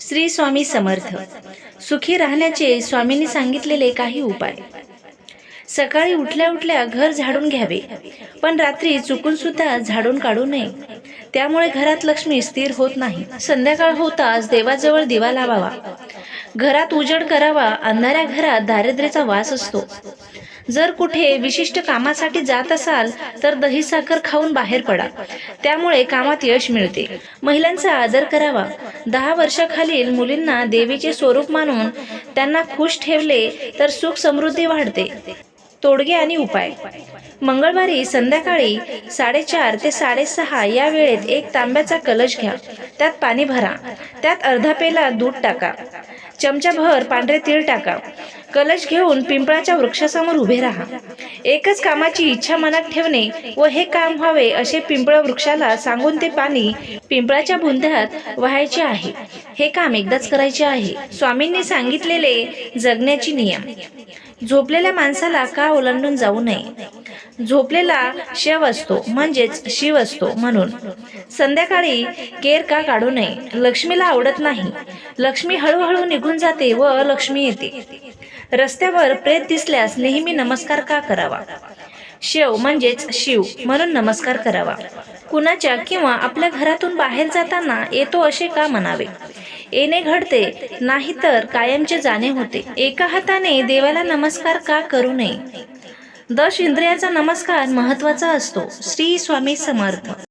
श्री स्वामी समर्थ. सुखी राहण्याचे स्वामींनी सांगितलेले काही उपाय. सकाळी उठल्या उठल्या घर झाडून घ्यावे पण रात्री चुकून सुद्धा झाडून काढू नये. त्यामुळे घरात लक्ष्मी स्थिर होत नाही. संध्याकाळ होताच देवाजवळ दिवा लावावा. घरात उजड करावा अंधाऱ्या घरात दारिद्र्याचा वास असतो. जर कुठे विशिष्ट कामासाठी जात असाल तर दही साखर खाऊन बाहेर पडा. त्यामुळे कामात यश मिळते. महिलांचा आदर करावा. दहा वर्षाखालील मुलींना देवीचे स्वरूप मानून त्यांना खुश ठेवले तर सुख समृद्धी वाढते. तोडगे आणि उपाय. मंगळवारी संध्याकाळी साडेचार ते साडेसहा या वेळेत एक तांब्याचा कलश घ्या. त्यात पाणी भरा. त्यात अर्धा पेला दूध टाका. चमचाभर पांढरे तीळ टाका. कलश घेऊन पिंपळाच्या वृक्षासमोर उभे राहा. एकच कामाची इच्छा मनात ठेवणे व हे काम व्हावे असे पिंपळ वृक्षाला सांगून ते पाणी पिंपळाच्या बुंध्यात व्हायचे आहे. हे काम एकदाच करायचे आहे. स्वामींनी सांगितलेले जगण्याची नियम. झोपलेल्या माणसाला का ओलांडून जाऊ नये? झोपलेला शव असतो म्हणजेच शिव असतो म्हणून. संध्याकाळी केर का काढू नये? लक्ष्मीला आवडत नाही. लक्ष्मी हळूहळू निघून जाते व लक्ष्मी येते. रस्त्यावर प्रेत दिसल्यास नेहमी नमस्कार का करावा? शिव म्हणजेच शिव म्हणून नमस्कार करावा. कुणाच्या किंवा आपल्या घरातून बाहेर जाताना येतो असे का म्हणावे? येणे घडते नाहीतर कायमचे जाणे होते. एका हाताने देवाला नमस्कार का करू नये? दश इंद्रियाचा नमस्कार महत्त्वाचा असतो. श्री स्वामी समर्थ.